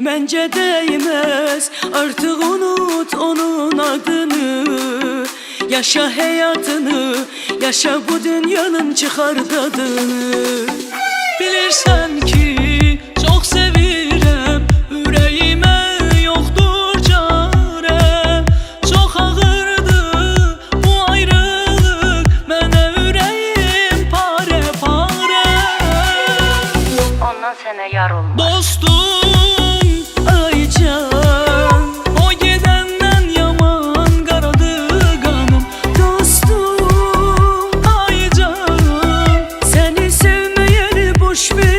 Bence değmez. Artık unut onun adını. Yaşa hayatını, yaşa bu dünyanın çıkar tadını. Bilirsen ki çok sevirəm Ürəyimə yoxdur çarə Çox ağırdır bu ayrılıq Mənə ürəyim parə parə Ondan sənə yar olmaz Dostum. hiçbir